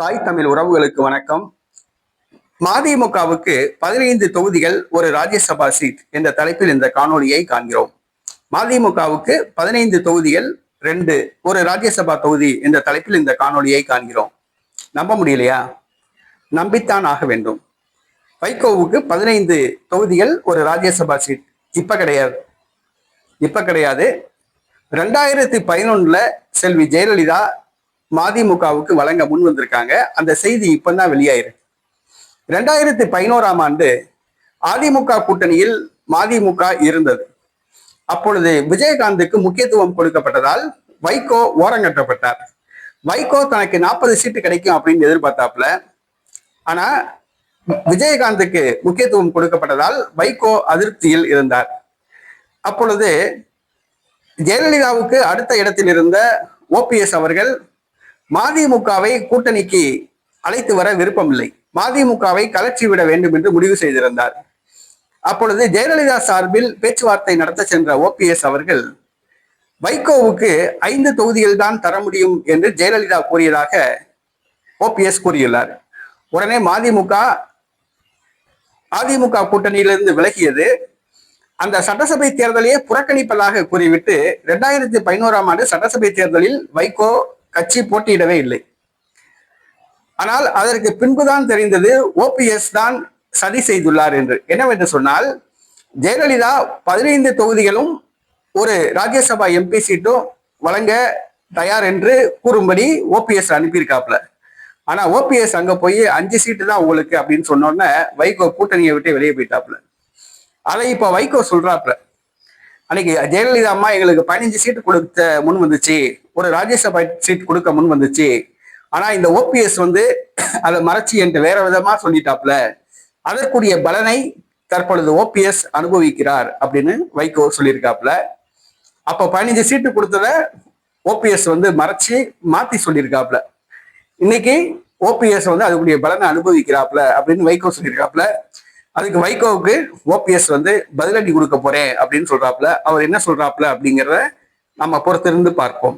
தாய் தமிழ் உறவுகளுக்கு வணக்கம். மதிமுகவுக்கு பதினைந்து தொகுதிகள் ஒரு ராஜ்யசபா சீட் என்ற தலைப்பில் இந்த காணொலியை காண்கிறோம். மதிமுகவுக்கு பதினைந்து தொகுதிகள் ரெண்டு ஒரு ராஜ்யசபா தொகுதி என்ற தலைப்பில் இந்த காணொலியை காண்கிறோம். நம்ப முடியலையா? நம்பித்தான் ஆக வேண்டும். வைகோவுக்கு பதினைந்து தொகுதிகள் ஒரு ராஜ்யசபா சீட். இப்ப கிடையாது. இப்ப கிடையாது. ரெண்டாயிரத்தி பதினொன்னுல செல்வி ஜெயலலிதா மதிமுகவுக்கு வழங்க முன் வந்திருக்காங்க. அந்த செய்தி இப்பதான் வெளியாயிருக்கு. ரெண்டாயிரத்தி பதினோராம் ஆண்டு அதிமுக கூட்டணியில் மதிமுக இருந்தது. அப்பொழுது விஜயகாந்துக்கு முக்கியத்துவம் கொடுக்கப்பட்டதால் வைகோ ஓரங்கட்டப்பட்டார் வைகோ தனக்கு நாற்பது சீட்டு கிடைக்கும் அப்படின்னு எதிர்பார்த்தாப்புல. ஆனா விஜயகாந்துக்கு முக்கியத்துவம் கொடுக்கப்பட்டதால் வைகோ அதிருப்தியில் இருந்தார். அப்பொழுது ஜெயலலிதாவுக்கு அடுத்த இடத்தில் இருந்த ஓபிஎஸ் அவர்கள் மதிமுகவை கூட்டணிக்கு அழைத்து வர விருப்பமில்லை. மதிமுகவை கலற்றி விட வேண்டும் என்று முடிவு செய்திருந்தார். அப்பொழுது ஜெயலலிதா சார்பில் பேச்சுவார்த்தை நடத்த சென்ற ஓபிஎஸ் அவர்கள் வைகோவுக்கு ஐந்து தொகுதிகள் தான் தர முடியும் என்று ஜெயலலிதா கூறியதாக ஓபிஎஸ் கூறியுள்ளார். உடனே மதிமுக அதிமுக கூட்டணியிலிருந்து விலகியது. அந்த சட்டசபை தேர்தலையே புறக்கணிப்பதாக கூறிவிட்டு இரண்டாயிரத்தி பதினோராம் ஆண்டு சட்டசபை தேர்தலில் வைகோ கட்சி போட்டியிடவே இல்லை. ஆனால் அதற்கு பின்புதான் தெரிந்தது ஓபிஎஸ் தான் சதி செய்துள்ளார் என்று. என்னவென்று சொன்னால் ஜெயலலிதா பதினைந்து தொகுதிகளும் ஒரு ராஜ்யசபா எம்பி சீட்டும் வழங்க தயார் என்று கூறும்படி ஓபிஎஸ் அனுப்பியிருக்காப்ல ஆனா ஓபிஎஸ் அங்க போய் அஞ்சு சீட்டு தான் உங்களுக்கு அப்படின்னு சொன்னோன்னே வைகோ கூட்டணியை விட்டு வெளியே போயிட்டாப்ல அதை இப்ப வைகோ சொல்றாப்ல அன்னைக்கு ஜெயலலிதா அம்மா எங்களுக்கு பதினஞ்சு சீட்டு கொடுத்த முன் வந்துச்சு. ஒரு ராஜ்யசபா சீட் கொடுக்க முன் வந்துச்சு. ஆனா இந்த ஓபிஎஸ் வந்து அதை மறைச்சி என்று வேற விதமா சொல்லிட்டாப்ல. அதற்குரிய பலனை தற்பொழுது ஓபிஎஸ் அனுபவிக்கிறார் அப்படின்னு வைகோ சொல்லியிருக்காப்ல. அப்ப பதினஞ்சு சீட்டு கொடுத்தத ஓபிஎஸ் வந்து மறைச்சு மாத்தி சொல்லியிருக்காப்ல. இன்னைக்கு ஓபிஎஸ் வந்து அதுக்குரிய பலனை அனுபவிக்கிறாப்ல அப்படின்னு வைகோ சொல்லியிருக்காப்ல. அதுக்கு வைகோவுக்கு ஓபிஎஸ் வந்து பதிலடி கொடுக்க போறேன் அப்படின்னு சொல்றாப்ல. அவர் என்ன சொல்றாப்ல அப்படிங்கிறத நம்ம பொறுத்திருந்து பார்ப்போம்.